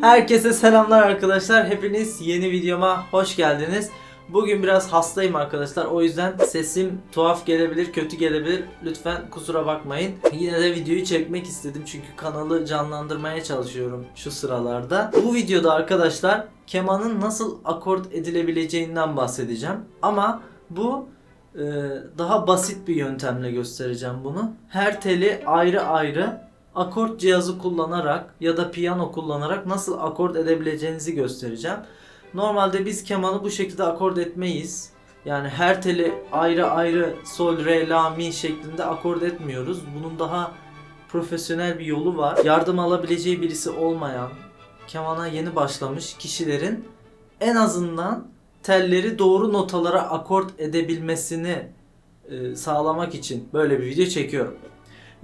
Herkese selamlar arkadaşlar. Hepiniz yeni videoma hoş geldiniz. Bugün biraz hastayım arkadaşlar. O yüzden sesim tuhaf gelebilir, kötü gelebilir. Lütfen kusura bakmayın. Yine de videoyu çekmek istedim çünkü kanalı canlandırmaya çalışıyorum şu sıralarda. Bu videoda arkadaşlar kemanın nasıl akort edilebileceğinden bahsedeceğim. Ama bu e, daha basit bir yöntemle göstereceğim bunu. Her teli ayrı ayrı akort cihazı kullanarak ya da piyano kullanarak nasıl akort edebileceğinizi göstereceğim. Normalde biz kemanı bu şekilde akort etmeyiz. Yani her teli ayrı ayrı sol, re, la, mi şeklinde akort etmiyoruz. Bunun daha profesyonel bir yolu var. Yardım alabileceği birisi olmayan, kemana yeni başlamış kişilerin en azından telleri doğru notalara akort edebilmesini e, sağlamak için böyle bir video çekiyorum.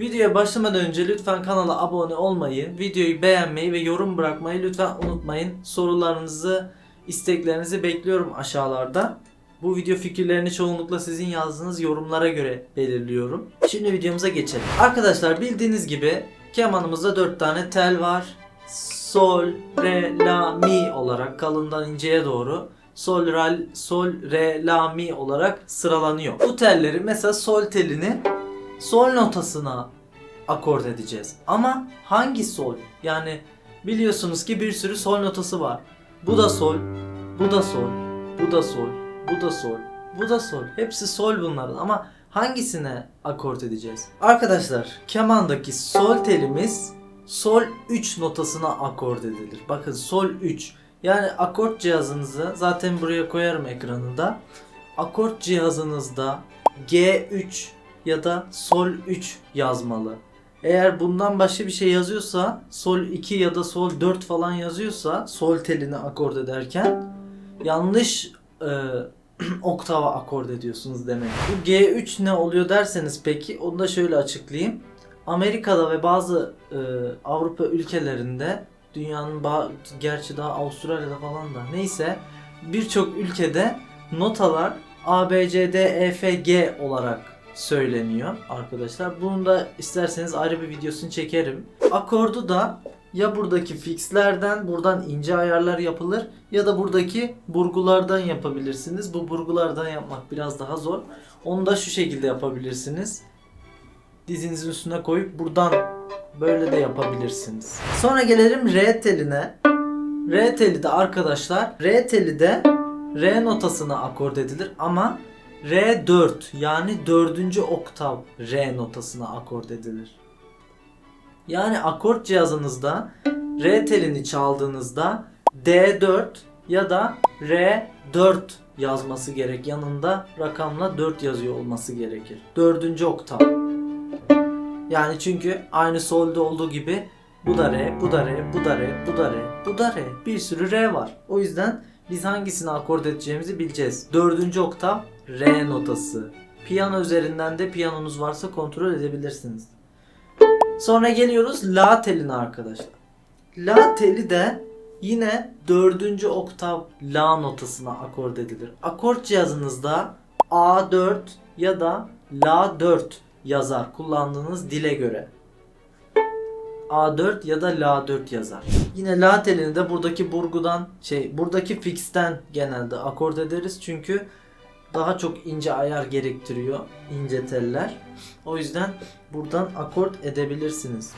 Videoya başlamadan önce lütfen kanala abone olmayı, videoyu beğenmeyi ve yorum bırakmayı lütfen unutmayın. Sorularınızı, isteklerinizi bekliyorum aşağılarda. Bu video fikirlerini çoğunlukla sizin yazdığınız yorumlara göre belirliyorum. Şimdi videomuza geçelim. Arkadaşlar bildiğiniz gibi kemanımızda 4 tane tel var. Sol, re, la, mi olarak kalından inceye doğru sol, re, sol, re, la, mi olarak sıralanıyor. Bu telleri mesela sol telini sol notasına akord edeceğiz. Ama hangi sol? Yani biliyorsunuz ki bir sürü sol notası var. Bu da sol, bu da sol, bu da sol, bu da sol, bu da sol. Hepsi sol bunların ama hangisine akord edeceğiz? Arkadaşlar kemandaki sol telimiz sol 3 notasına akord edilir. Bakın sol 3. Yani akort cihazınızı zaten buraya koyarım ekranında. Akort cihazınızda G3 ya da sol 3 yazmalı. Eğer bundan başka bir şey yazıyorsa sol 2 ya da sol 4 falan yazıyorsa sol telini akord ederken yanlış e, oktava akord ediyorsunuz demek. Bu G3 ne oluyor derseniz peki onu da şöyle açıklayayım. Amerika'da ve bazı e, Avrupa ülkelerinde dünyanın gerçi daha Avustralya'da falan da neyse birçok ülkede notalar A, B, C, D, E, F, G olarak söyleniyor arkadaşlar. Bunu da isterseniz ayrı bir videosunu çekerim. Akordu da ya buradaki fixlerden buradan ince ayarlar yapılır ya da buradaki burgulardan yapabilirsiniz. Bu burgulardan yapmak biraz daha zor. Onu da şu şekilde yapabilirsiniz. Dizinizin üstüne koyup buradan böyle de yapabilirsiniz. Sonra gelelim re teline. Re teli de arkadaşlar re teli de re notasına akord edilir ama R4 yani dördüncü oktav R notasına akord edilir. Yani akort cihazınızda R telini çaldığınızda D4 ya da R4 yazması gerek. Yanında rakamla 4 yazıyor olması gerekir. Dördüncü oktav. Yani çünkü aynı solda olduğu gibi bu da re, bu da re, bu da re, bu da re, bu da re. Bir sürü re var. O yüzden biz hangisini akord edeceğimizi bileceğiz. Dördüncü oktav re notası. Piyano üzerinden de piyanonuz varsa kontrol edebilirsiniz. Sonra geliyoruz la teline arkadaşlar. La teli de yine dördüncü oktav la notasına akord edilir. Akort cihazınızda A4 ya da La4 yazar kullandığınız dile göre. A4 ya da La4 yazar. Yine La telini de buradaki burgudan şey buradaki fixten genelde akord ederiz çünkü daha çok ince ayar gerektiriyor ince teller. O yüzden buradan akord edebilirsiniz.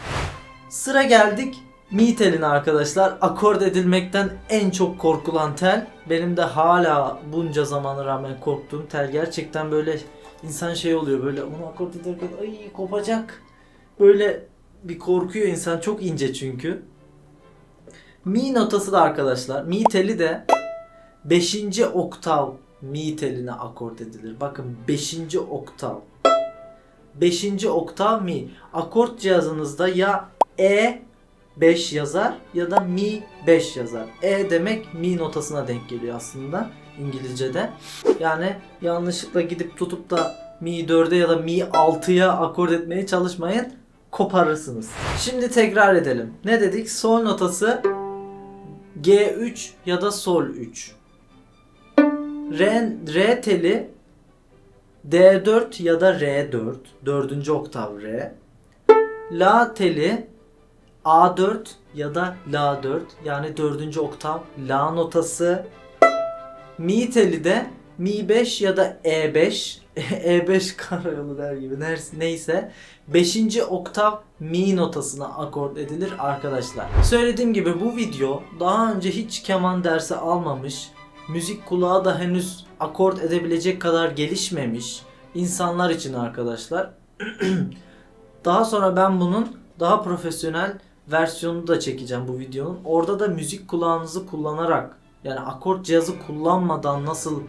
Sıra geldik mi teline arkadaşlar. Akord edilmekten en çok korkulan tel. Benim de hala bunca zamana rağmen korktuğum tel. Gerçekten böyle insan şey oluyor böyle onu akord ederken ay kopacak. Böyle bir korkuyor insan çok ince çünkü. Mi notası da arkadaşlar. Mi teli de 5. oktav mi teline akord edilir. Bakın 5. oktav. 5. oktav mi. Akort cihazınızda ya E 5 yazar ya da mi 5 yazar. E demek mi notasına denk geliyor aslında İngilizce'de. Yani yanlışlıkla gidip tutup da mi 4'e ya da mi 6'ya akord etmeye çalışmayın. Koparırsınız. Şimdi tekrar edelim. Ne dedik? Sol notası G3 ya da sol 3. Re, re teli D4 ya da R4. Dördüncü oktav R. La teli A4 ya da La 4 yani 4. oktav La notası. Mi teli de Mi 5 ya da E5 E5 karayolu der gibi neyse 5. oktav mi notasına akord edilir arkadaşlar. Söylediğim gibi bu video daha önce hiç keman dersi almamış, müzik kulağı da henüz akord edebilecek kadar gelişmemiş insanlar için arkadaşlar. daha sonra ben bunun daha profesyonel versiyonunu da çekeceğim bu videonun. Orada da müzik kulağınızı kullanarak yani akort cihazı kullanmadan nasıl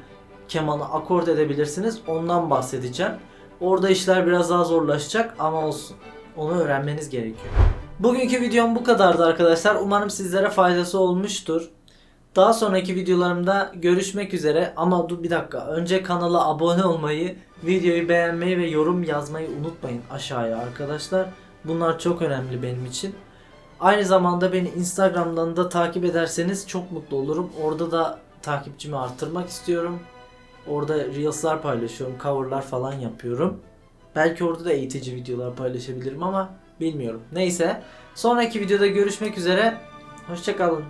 kemanı akord edebilirsiniz ondan bahsedeceğim. Orada işler biraz daha zorlaşacak ama olsun. Onu öğrenmeniz gerekiyor. Bugünkü videom bu kadardı arkadaşlar. Umarım sizlere faydası olmuştur. Daha sonraki videolarımda görüşmek üzere ama dur bir dakika. Önce kanala abone olmayı, videoyu beğenmeyi ve yorum yazmayı unutmayın aşağıya arkadaşlar. Bunlar çok önemli benim için. Aynı zamanda beni Instagram'dan da takip ederseniz çok mutlu olurum. Orada da takipçimi arttırmak istiyorum. Orada Reels'lar paylaşıyorum, cover'lar falan yapıyorum. Belki orada da eğitici videolar paylaşabilirim ama bilmiyorum. Neyse. Sonraki videoda görüşmek üzere. Hoşçakalın.